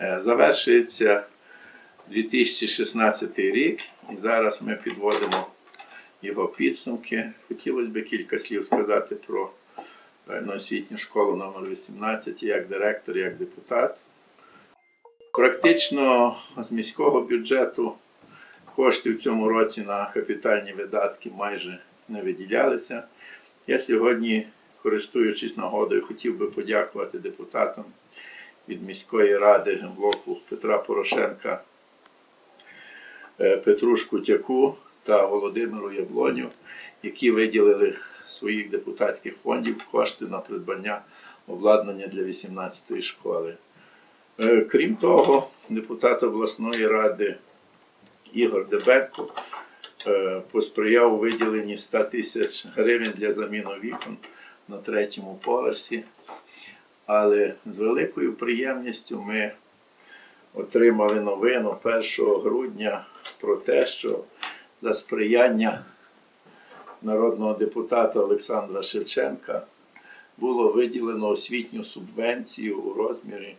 Е, Завершується 2016 рік, і зараз ми підводимо його підсумки. Хотілося б кілька слів сказати про е, освітню школу номер 18 як директор, як депутат. Практично з міського бюджету кошти в цьому році на капітальні видатки майже не виділялися. Я сьогодні, користуючись нагодою, хотів би подякувати депутатам від міської ради блоку Петра Порошенка е, Петру Шкутяку та Володимиру Яблоню, які виділили своїх депутатських фондів кошти на придбання обладнання для 18-ї школи. Е, Крім того, депутат обласної ради Ігор Дебенко е, посприяв виділенні 100 тисяч гривень для заміни вікон на третьому поверсі. Але з великою приємністю ми отримали новину 1 грудня про те, що за сприяння народного депутата Олександра Шевченка було виділено освітню субвенцію у розмірі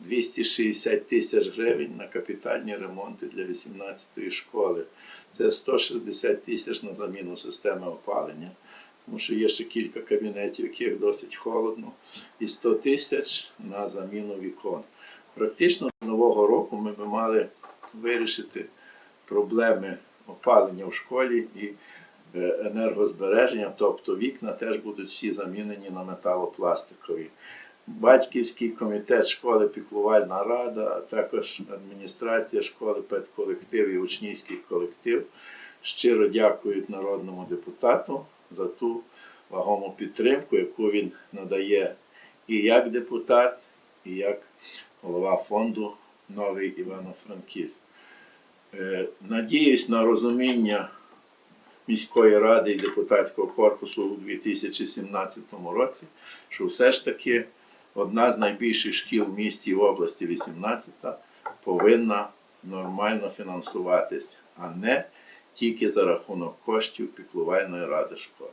260 тисяч гривень на капітальні ремонти для 18-ї школи. Це 160 тисяч на заміну системи опалення, тому що є ще кілька кабінетів, яких досить холодно, і 100 тисяч на заміну вікон. Практично до нового року ми би мали вирішити проблеми опалення в школі і е, енергозбереження, тобто вікна теж будуть всі замінені на металопластикові. Батьківський комітет школи, піклувальна рада, а також адміністрація школи, педколектив і учнівський колектив щиро дякують народному депутату за ту вагому підтримку, яку він надає і як депутат, і як голова фонду Новий Івано-Франківськ. Е, Надіюсь на розуміння міської ради і депутатського корпусу у 2017 році, що все ж таки одна з найбільших шкіл в місті в області 18 повинна нормально фінансуватись, а не тільки за рахунок коштів піклувальної ради школи.